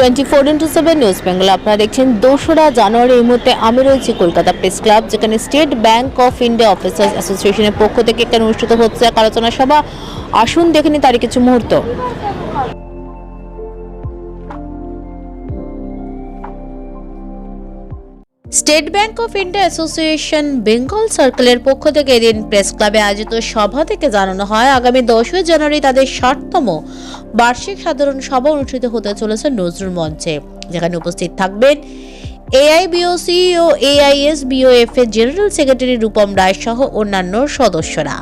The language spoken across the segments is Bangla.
Twenty four into seven news Bengal আপনারা দেখছেন দোসরা জানুয়ারি এই মুহূর্তে আমি রয়েছি কলকাতা প্রেস ক্লাব যেখানে state bank of India officers অ্যাসোসিয়েশনের পক্ষ থেকে এখানে অনুষ্ঠিত হচ্ছে এক আলোচনা সভা। আসুন, দেখে নি তারই কিছু মুহূর্ত। State bank of India association Bengal সার্কেলের পক্ষ থেকে এদিন প্রেস ক্লাবে আয়োজিত সভা থেকে জানানো হয়, আগামী দশই জানুয়ারি তাদের ষাটতম বার্ষিক সাধারণ সভা অনুষ্ঠিত হতে চলেছে নজরুল মঞ্চে। যেখানে উপস্থিত থাকবেন এআইবিওসি ও এআইএস বিওএফ এর জেনারেল সেক্রেটারি রূপম রায় সহ অন্যান্য সদস্যরা।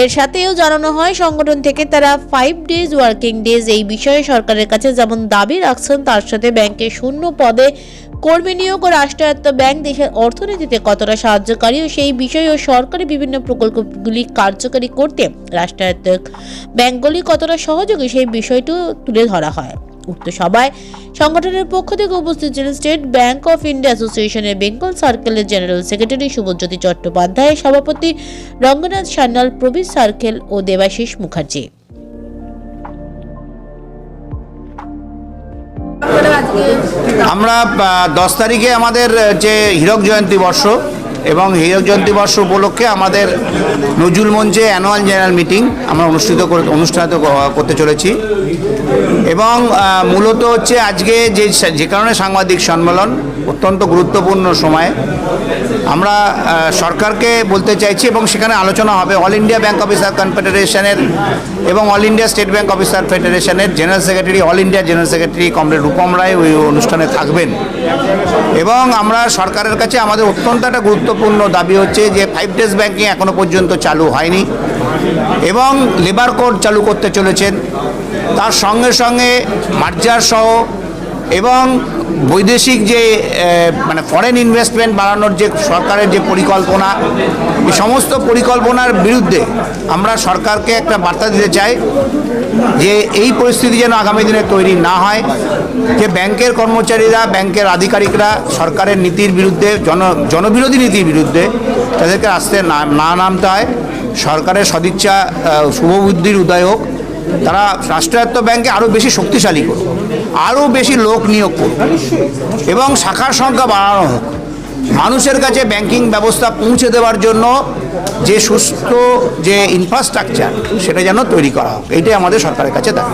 এর সাথেও জানানো হয়, সংগঠন থেকে তারা ফাইভ ডেজ ওয়ার্কিং ডেজ এই বিষয়ে সরকারের কাছে যেমন দাবি রাখছেন, তার সাথে ব্যাংকে শূন্য পদে কর্মী নিয়োগ ও রাষ্ট্রায়ত্ত ব্যাংক দেশের অর্থনীতিতে কতটা সাহায্যকারী ও সেই বিষয়ে ও সরকারি বিভিন্ন প্রকল্পগুলি কার্যকারী করতে রাষ্ট্রায়ত্ত ব্যাংকগুলি কতটা সহযোগী সেই বিষয়টিও তুলে ধরা হয়। উক্ত সভায় সংগঠনের পক্ষ থেকে উপস্থিত ছিলেন স্টেট ব্যাংক অফ ইন্ডিয়া অ্যাসোসিয়েশনের বেঙ্গল সার্কেলের জেনারেল সেক্রেটারি শুভজ্যোতি চট্টোপাধ্যায়, সভাপতি রঙ্গনাথ সান্যাল, প্রবীর সার্কেল ও দেবাশিস মুখার্জি। আমরা দশ তারিখে আমাদের যে হীরক জয়ন্তী বর্ষ এবং হীরক জয়ন্তী বর্ষ উপলক্ষে আমাদের নজরুল মঞ্চে অ্যানুয়াল জেনারেল মিটিং আমরা অনুষ্ঠিত করে- অনুষ্ঠানিত ক- করতে চলেছি। এবং মূলত হচ্ছে আজকে যে যে কারণে সাংবাদিক সম্মেলন অত্যন্ত গুরুত্বপূর্ণ সময়। আমরা সরকারকে বলতে চাইছি এবং সেখানে আলোচনা হবে অল ইন্ডিয়া ব্যাংক অফিসার কনফেডারেশনের এবং all India state bank officer ফেডারেশনের general secretary all India general secretary comrade Rupam Roy ওই অনুষ্ঠানে থাকবেন। এবং আমরা সরকারের কাছে আমাদের অত্যন্ত একটা গুরুত্বপূর্ণ দাবি হচ্ছে যে ফাইভ ডেজ ব্যাঙ্কিং এখনও পর্যন্ত চালু হয়নি এবং লেবার কোড চালু করতে চলেছেন। তার সঙ্গে সঙ্গে মার্জার সহ এবং বৈদেশিক যে মানে ফরেন ইনভেস্টমেন্ট বাড়ানোর যে সরকারের যে পরিকল্পনা, এই সমস্ত পরিকল্পনার বিরুদ্ধে আমরা সরকারকে একটা বার্তা দিতে চাই যে এই পরিস্থিতি যেন আগামী দিনে তৈরি না হয়, যে ব্যাংকের কর্মচারীরা, ব্যাংকের আধিকারিকরা সরকারের নীতির বিরুদ্ধে, জন, জনবিরোধী নীতির বিরুদ্ধে তাদেরকে আসতে না নামতে হয়। সরকারের সদিচ্ছা শুভবুদ্ধির উদয় হোক। তারা রাষ্ট্রায়ত্ত ব্যাংকে আরও বেশি শক্তিশালী করুক আরও বেশি লোক নিয়োগ করুক এবং শাখার সংখ্যা বাড়ানো হোক। মানুষের কাছে ব্যাংকিং ব্যবস্থা পৌঁছে দেওয়ার জন্য যে সুস্থ যে ইনফ্রাস্ট্রাকচার সেটা যেন তৈরি করা হোক। এইটাই আমাদের সরকারের কাছে দাবি।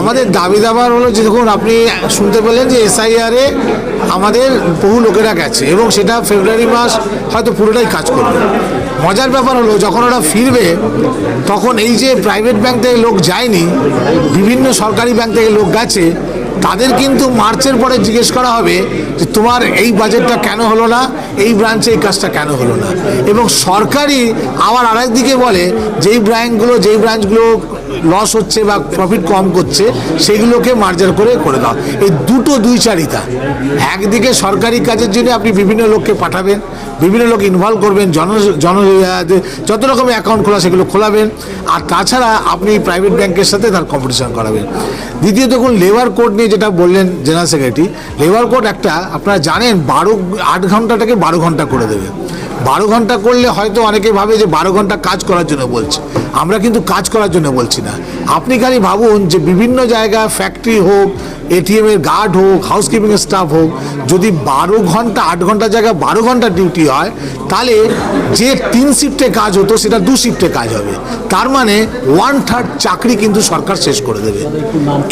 আমাদের দাবি দাবার হলো যে দেখুন, আপনি শুনতে পেলেন যে এসআইআরে আমাদের বহু লোকেরা গেছে এবং সেটা ফেব্রুয়ারি মাস হয়তো পুরোটাই কাজ করবে। মজার ব্যাপার হলো, যখন ওরা ফিরবে, তখন এই যে প্রাইভেট ব্যাংক থেকে লোক যায়নি, বিভিন্ন সরকারি ব্যাংক থেকে লোক গেছে, তাদের কিন্তু মার্চের পরে জিজ্ঞেস করা হবে যে, তোমার এই বাজেটটা কেন হলো না? এই ব্রাঞ্চে এই কাজটা কেন হলো না? এবং সরকারি আবার আরেক দিকে বলে, যেই ব্রাঞ্চগুলো যেই ব্রাঞ্চগুলো লস হচ্ছে বা প্রফিট কম করছে, সেগুলোকে মার্জার করে করে দাও। এই দুটো দুই চারিতা। একদিকে সরকারি কাজের জন্য আপনি বিভিন্ন লোককে পাঠাবেন, বিভিন্ন লোক ইনভলভ করবেন, জন জন, যত রকমের অ্যাকাউন্ট খোলা সেগুলো খোলাবেন, আর তাছাড়া আপনি প্রাইভেট ব্যাংকের সাথে তার কম্পিটিশন করাবেন। দ্বিতীয়ত দেখুন লেবার কোড নিয়ে যেটা বললেন জেনারেল সেক্রেটারি লেবার কোড একটা, আপনারা জানেন, বারো, আট ঘন্টাটাকে বারো ঘণ্টা করে দেবে। বারো ঘণ্টা করলে হয়তো অনেকে ভাবে যে বারো ঘণ্টা কাজ করার জন্য বলছে। আমরা কিন্তু কাজ করার জন্য বলছি না। আপনি খালি ভাবুন যে বিভিন্ন জায়গায় ফ্যাক্টরি হোক এটিএম এর গার্ড হোক হাউসকিপিং এর স্টাফ হোক, যদি বারো ঘণ্টা, আট ঘণ্টা জায়গায় বারো ঘণ্টা ডিউটি হয়, তাহলে যে তিন শিফটে কাজ হতো, সেটা দু শিফটে কাজ হবে। তার মানে ওয়ান থার্ড চাকরি কিন্তু সরকার শেষ করে দেবে।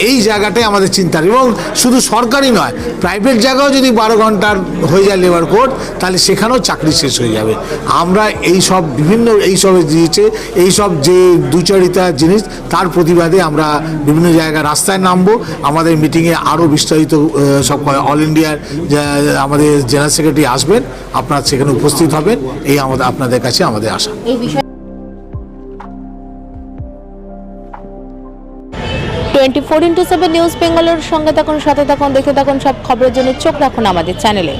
এই জায়গাটাই আমাদের চিন্তার। এবং শুধু সরকারি নয় প্রাইভেট জায়গাও যদি বারো ঘণ্টার হয়ে যায় লেবার কোড তাহলে সেখানেও চাকরি শেষ হয়ে যাবে। আমরা এই সব বিভিন্ন, এই সব দিয়েছে, এই সব যে দুচারিতা জিনিস, তার প্রতিবাদে আমরা বিভিন্ন জায়গায় রাস্তায় নামবো। আমাদের মিটিংয়ে আরও বিস্তারিত সব অল ইন্ডিয়ার আমাদের জেনারেল সেক্রেটারি আসবেন, আপনারা সেখানে উপস্থিত হবেন। এই আমাদের, আপনাদের কাছে আমাদের আশা। Twenty four into seven news বেঙ্গলের সঙ্গে থাকুন, সাথে থাকুন দেখে থাকুন, সব খবরের জন্য চোখ রাখুন আমাদের চ্যানেলে